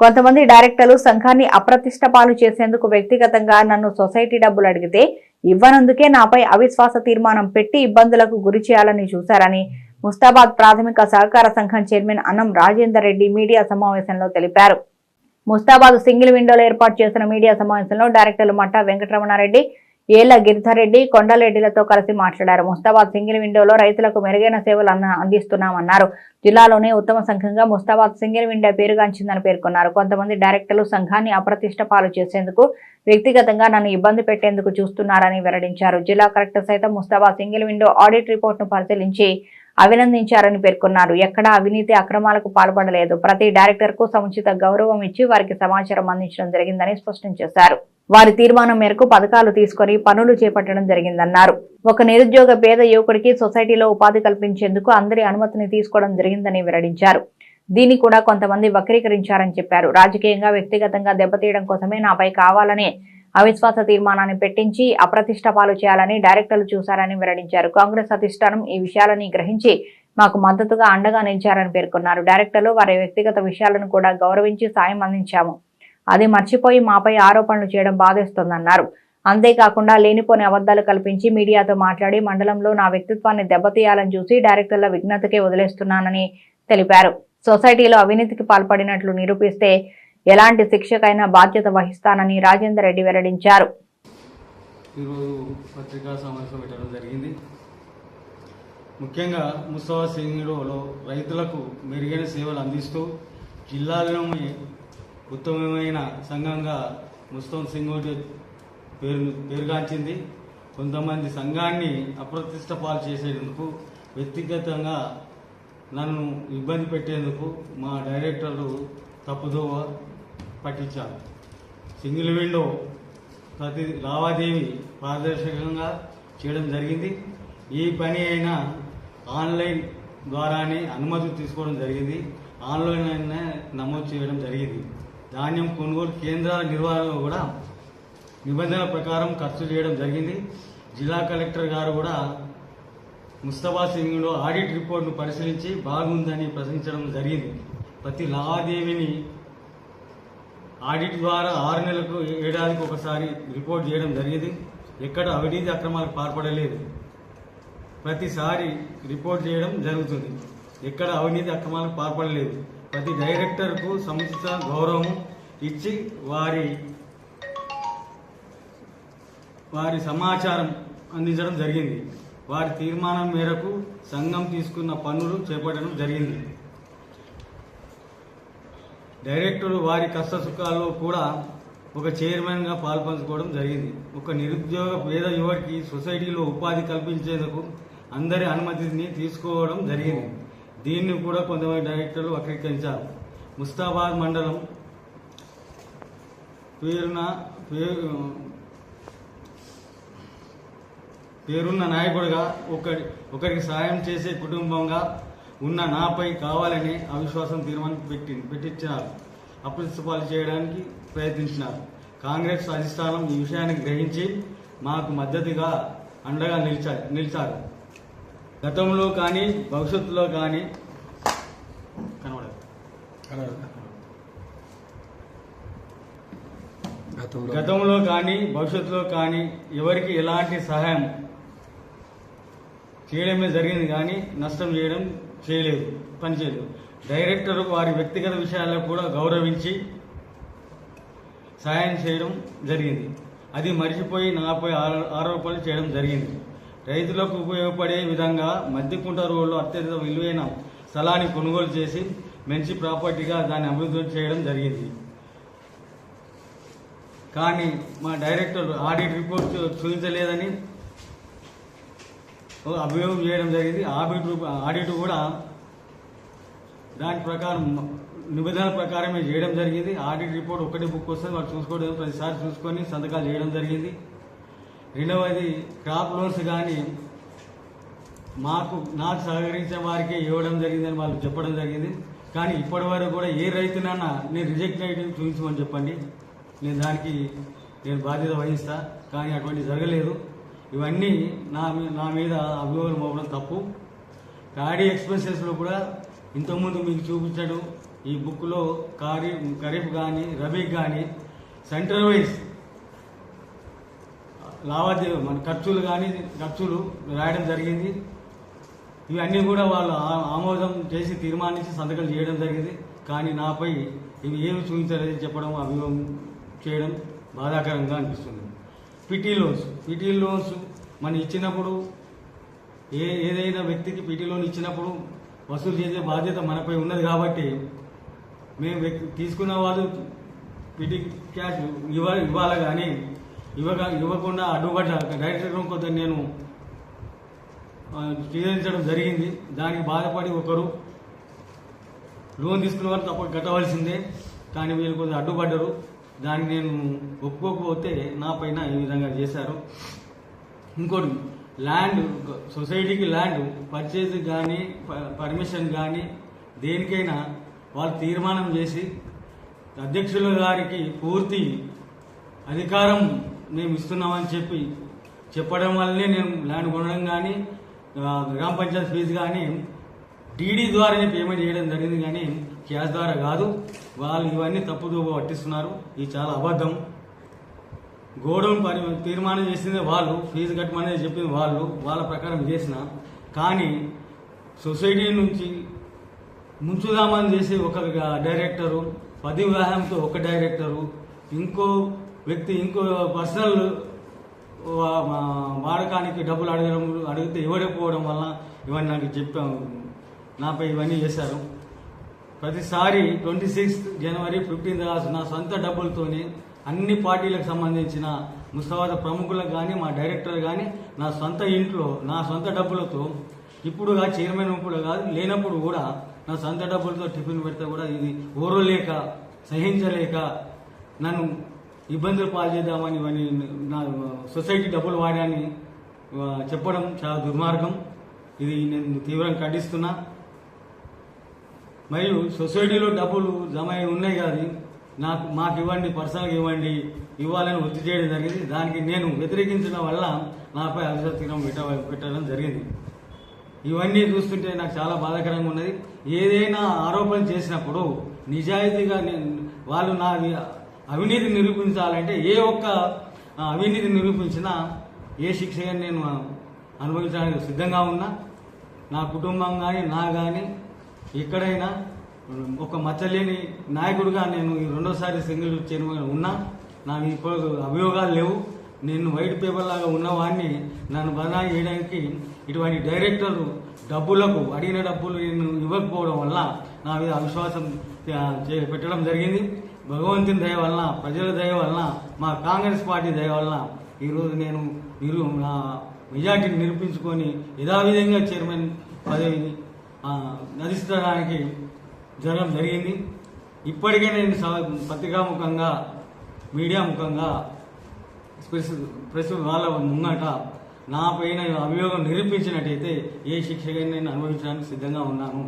కొంతమంది డైరెక్టర్లు సంఘాన్ని అప్రతిష్ట పాలు చేసేందుకు వ్యక్తిగతంగా నన్ను సొసైటీ డబ్బులు అడిగితే ఇవ్వనందుకే నాపై అవిశ్వాస తీర్మానం పెట్టి ఇబ్బందులకు గురి చేయాలని చూశారని ముస్తాబాద్ ప్రాథమిక సహకార సంఘం చైర్మన్ అన్నం రాజేందర్ రెడ్డి మీడియా సమావేశంలో తెలిపారు. ముస్తాబాద్ సింగిల్ విండోలో ఏర్పాటు చేసిన మీడియా సమావేశంలో డైరెక్టర్లు మట్టా వెంకటరమణారెడ్డి ఏళ్ళ గిరిధారెడ్డి కొండారెడ్డిలతో కలిసి మాట్లాడారు. ముస్తాబాద్ సింగిల్ విండోలో రైతులకు మెరుగైన సేవలు అంద అందిస్తున్నామన్నారు. జిల్లాలోనే ఉత్తమ సంఘంగా ముస్తాబాద్ సింగిల్ విండో పేరుగాంచిందని పేర్కొన్నారు. కొంతమంది డైరెక్టర్లు సంఘాన్ని అప్రతిష్ట పాలు చేసేందుకు వ్యక్తిగతంగా నన్ను ఇబ్బంది పెట్టేందుకు చూస్తున్నారని వెల్లడించారు. జిల్లా కలెక్టర్ సైతం ముస్తాబాద్ సింగిల్ విండో ఆడిట్ రిపోర్ట్ను పరిశీలించి అభినందించారని పేర్కొన్నారు. ఎక్కడా అవినీతి అక్రమాలకు పాల్పడలేదు. ప్రతి డైరెక్టర్కు సముచిత గౌరవం ఇచ్చి వారికి సమాచారం అందించడం జరిగిందని స్పష్టం చేశారు. వారి తీర్మానం మేరకు పథకాలు తీసుకొని పనులు చేపట్టడం జరిగిందన్నారు. ఒక నిరుద్యోగ పేద యువకుడికి సొసైటీలో ఉపాధి కల్పించేందుకు అందరి అనుమతిని తీసుకోవడం జరిగిందని వెల్లడించారు. దీన్ని కూడా కొంతమంది వక్రీకరించారని చెప్పారు. రాజకీయంగా వ్యక్తిగతంగా దెబ్బతీయడం కోసమే నాపై కావాలనే అవిశ్వాస తీర్మానాన్ని పెట్టించి అప్రతిష్ట పాలు చేయాలని డైరెక్టర్లు చూశారని వెల్లడించారు. కాంగ్రెస్ అధిష్టానం ఈ విషయాలని గ్రహించి మాకు మద్దతుగా అండగా నిలిచారని పేర్కొన్నారు. డైరెక్టర్లు వారి వ్యక్తిగత విషయాలను కూడా గౌరవించి సాయం అందించాము. అది మర్చిపోయి మాపై ఆరోపణలు చేయడం బాధేస్తోందన్నారు. అంతేకాకుండా లేనిపోని అబద్ధాలు కల్పించి మీడియాతో మాట్లాడి మండలంలో నా వ్యక్తిత్వాన్ని దెబ్బతీయాలని చూసి డైరెక్టర్ల విజ్ఞతకే వదిలేస్తున్నానని తెలిపారు. సొసైటీలో అవినీతికి పాల్పడినట్లు నిరూపిస్తే ఎలాంటి శిక్షకైనా బాధ్యత వహిస్తానని రాజేందర్ రెడ్డి వెల్లడించారు. ఈరోజు పత్రికా సమావేశం పెట్టడం జరిగింది. ముఖ్యంగా ముస్తవా సింగిడోలో రైతులకు మెరుగైన సేవలు అందిస్తూ జిల్లాలోని ఉత్తమమైన సంఘంగా ముస్తవం సింగోటి పేరు పేరుగాంచింది. కొంతమంది సంఘాన్ని అప్రతిష్ట పాలు చేసేందుకు వ్యక్తిగతంగా నన్ను ఇబ్బంది పెట్టేందుకు మా డైరెక్టర్లు తప్పుదోవ పట్టించారు. సింగిల్ విండో ప్రతి లావాదేవీ పారదర్శకంగా చేయడం జరిగింది. ఈ పని అయినా ఆన్లైన్ ద్వారానే అనుమతి తీసుకోవడం జరిగింది. ఆన్లైన్ అయినా నమోదు చేయడం జరిగింది. ధాన్యం కొనుగోలు కేంద్రాల నిర్వహణ కూడా నిబంధనల ప్రకారం ఖర్చు చేయడం జరిగింది. జిల్లా కలెక్టర్ గారు కూడా ముస్తఫా సింగ్లో ఆడిట్ రిపోర్ట్ను పరిశీలించి బాగుందని ప్రశ్నించడం జరిగింది. ప్రతి లావాదేవీని ఆడిట్ ద్వారా ఆరు నెలలకు ఏడాదికి ఒకసారి రిపోర్ట్ చేయడం జరిగింది. ఎక్కడ అవినీతి అక్రమాలకు పాల్పడలేదు. ప్రతిసారి రిపోర్ట్ చేయడం జరుగుతుంది. ఎక్కడ అవినీతి అక్రమాలకు పాల్పడలేదు. ప్రతి డైరెక్టర్కు సముచిత గౌరవం ఇచ్చి వారి వారి సమాచారం అందించడం జరిగింది. వారి తీర్మానం మేరకు సంఘం తీసుకున్న పనులు చేపట్టడం జరిగింది. డైరెక్టర్లు వారి కష్ట సుఖాల్లో కూడా ఒక చైర్మన్గా పాల్పంచుకోవడం జరిగింది. ఒక నిరుద్యోగ పేద యువతికి సొసైటీలో ఉపాధి కల్పించేందుకు అందరి అనుమతిని తీసుకోవడం జరిగింది. దీన్ని కూడా కొంతమంది డైరెక్టర్లు వక్రీకరించారు. ముస్తాబాద్ మండలం పేరున పేరు పేరున్న నాయకుడిగా ఒకరి ఒకరికి సాయం చేసే కుటుంబంగా ఉన్న నాపై కావాలని అవిశ్వాసం తీర్మానం పెట్టి పెట్టించినారు. అప్రిన్సిపాల్ చేయడానికి ప్రయత్నించినారు. కాంగ్రెస్ అధిష్టానం ఈ విషయాన్ని గ్రహించి మాకు మద్దతుగా అండగా నిలిచారు నిలిచారు. గతంలో కానీ భవిష్యత్తులో కానీ కనబడదు గతంలో కానీ భవిష్యత్తులో కానీ ఎవరికి ఎలాంటి సహాయం చేయడమే జరిగింది కానీ నష్టం చేయడం చేయలేదు పని చేయలేదు. డైరెక్టర్ వారి వ్యక్తిగత విషయాల్లో కూడా గౌరవించి సహాయం చేయడం జరిగింది. అది మర్చిపోయి నాపై ఆరో- ఆరోపణలు చేయడం జరిగింది. రైతులకు ఉపయోగపడే విధంగా మద్దికుంట రోడ్లో అత్యంత విలువైన స్థలాన్ని కొనుగోలు చేసి మంచి ప్రాపర్టీగా దాన్ని అభివృద్ధి చేయడం జరిగింది. కానీ మా డైరెక్టర్ ఆడిట్ రిపోర్ట్ చూపించలేదని అభియోగం చేయడం జరిగింది. ఆడిట్ రూప- ఆడిట్ కూడా దాని ప్రకారం నిబంధనల ప్రకారమే చేయడం జరిగింది. ఆడిట్ రిపోర్ట్ ఒకటి బుక్ వస్తుంది వాళ్ళు చూసుకోవడం ప్రతిసారి చూసుకొని సంతకాలు చేయడం జరిగింది. రెండవది క్రాప్ లోన్స్ కానీ మాకు నాకు సహకరించే వారికి ఇవ్వడం జరిగిందని వాళ్ళు చెప్పడం జరిగింది. కానీ ఇప్పటి వరకు కూడా ఏ రైతునన్నా నేను రిజెక్ట్ అయ్యడం చూపించమని చెప్పండి. నేను దానికి నేను బాధ్యత వహిస్తా. కానీ అటువంటి జరగలేదు. ఇవన్నీ నా నా మీద అభియోగాలు మోపడం తప్పు. ప్యాడీ ఎక్స్పెన్సెస్లో కూడా ఇంతకుముందు మీకు చూపించడం ఈ బుక్లో ఖరీ ఖరీఫ్ కానీ రబీ కానీ సెంటర్ వైజ్ లావాదేవీ మన ఖర్చులు కానీ ఖర్చులు రాయడం జరిగింది. ఇవన్నీ కూడా వాళ్ళు ఆ- ఆమోదం చేసి తీర్మానించి సంతకాలు చేయడం జరిగింది. కానీ నాపై ఇవి ఏమి చూపించలేదని చెప్పడం అభియోగం చేయడం బాధాకరంగా అనిపిస్తుంది. పిటి లోన్స్ పిటి లోన్స్ మనం ఇచ్చినప్పుడు ఏ ఏదైనా వ్యక్తికి పిటి లోన్ ఇచ్చినప్పుడు వసూలు చేసే బాధ్యత మనపై ఉన్నది కాబట్టి మేము తీసుకున్న వాళ్ళు పిటి క్యాష్ ఇవ్వ ఇవ్వాలి కానీ ఇవ్వగా ఇవ్వకుండా అడ్డుపడ్డ డైరెక్టర్ కొంత నేను ఆ, స్వీకరించడం జరిగింది. దానికి బాధపడి ఒకరు లోన్ తీసుకున్న వారు తప్ప కట్టవలసిందే. కానీ వీళ్ళు కొద్దిగా అడ్డుపడ్డరు. దాన్ని నేను ఒప్పుకోకపోతే నా పైన ఈ విధంగా చేశారు. ఇంకోటి ల్యాండ్ సొసైటీకి ల్యాండ్ పర్చేజ్ కానీ పర్మిషన్ కానీ దేనికైనా వాళ్ళు తీర్మానం చేసి అధ్యక్షుల గారికి పూర్తి అధికారం మేము ఇస్తున్నామని చెప్పి చెప్పడం వల్లనే నేను ల్యాండ్ కొనడం కానీ గ్రామ పంచాయతీ ఫీజు కానీ డీడీ ద్వారానే పేమెంట్ చేయడం జరిగింది కానీ క్యాష్ ద్వారా కాదు. వాళ్ళు ఇవన్నీ తప్పుదో పట్టిస్తున్నారు. ఇది చాలా అబద్ధం. గోడౌన్ పరి తీర్మానం చేసింది వాళ్ళు ఫీజు కట్టమనేది చెప్పింది వాళ్ళు వాళ్ళ ప్రకారం చేసిన. కానీ సొసైటీ నుంచి ముంచుదామని చేసి ఒక డైరెక్టరు పది వివాహంతో ఒక డైరెక్టరు ఇంకో వ్యక్తి ఇంకో పర్సనల్ వాడకానికి డబ్బులు అడగడం అడిగితే ఇవ్వకపోవడం వల్ల ఇవన్నీ నాకు చెప్పాము నాపై ఇవన్నీ చేశారు. ప్రతిసారి ట్వంటీ సిక్స్త్ జనవరి ఫిఫ్టీన్త్ నా సొంత డబ్బులతోని అన్ని పార్టీలకు సంబంధించిన ముస్తాబాద్ ప్రముఖులకు కానీ మా డైరెక్టర్ కానీ నా సొంత ఇంట్లో నా సొంత డబ్బులతో ఇప్పుడు చైర్మన్ ఇప్పుడు కాదు లేనప్పుడు కూడా నా సొంత డబ్బులతో టిఫిన్ పెడితే కూడా ఇది ఓరలేక సహించలేక నన్ను ఇబ్బందులు పాలు చేద్దామని ఇవన్నీ నా సొసైటీ డబ్బులు వాడాని చెప్పడం చాలా దుర్మార్గం. ఇది నేను తీవ్రంగా ఖండిస్తున్నా. మరియు సొసైటీలో డబ్బులు జమ అయి ఉన్నాయి కానీ నాకు మాకు ఇవ్వండి పర్సనల్గా ఇవ్వండి ఇవ్వాలని ఒత్తిడి చేయడం జరిగింది. దానికి నేను వ్యతిరేకించడం వల్ల నాపై అవిశ్వాస పెట్ట పెట్టడం జరిగింది. ఇవన్నీ చూస్తుంటే నాకు చాలా బాధాకరంగా ఉన్నది. ఏదైనా ఆరోపణలు చేసినప్పుడు నిజాయితీగా నేను వాళ్ళు నా అవినీతి నిరూపించాలంటే ఏ ఒక్క అవినీతి నిరూపించినా ఏ శిక్షగా నేను అనుభవించడానికి సిద్ధంగా ఉన్నా నా కుటుంబం కానీ నా కానీ ఎక్కడైనా ఒక మచ్చలేని నాయకుడిగా నేను ఈ రెండోసారి సింగిల్ చైర్మన్ ఉన్నా నాకు ఇప్పుడు అభియోగాలు లేవు. నేను వైట్ పేపర్ లాగా ఉన్నవాడిని నన్ను బదనా చేయడానికి ఇటువంటి డైరెక్టర్లు డబ్బులకు అడిగిన డబ్బులు నేను ఇవ్వకపోవడం వల్ల నా మీద అవిశ్వాసం చే- పెట్టడం జరిగింది. భగవంతుని దయ వలన ప్రజల దయ వలన మా కాంగ్రెస్ పార్టీ దయ వలన ఈరోజు నేను మీరు నా మెజార్టీని నిరూపించుకొని యథావిధంగా చైర్మన్ పదవిని ఆ, జరగడం జరిగింది. ఇప్పటికే నేను స- పత్రికాముఖంగా మీడియా ముఖంగా ప్రెస్ ప్రెస్ వాళ్ళ ముంగట నా పైన అభియోగం నిరూపించినట్టయితే ఏ శిక్షగా నేను అనుభవించడానికి సిద్ధంగా ఉన్నాను.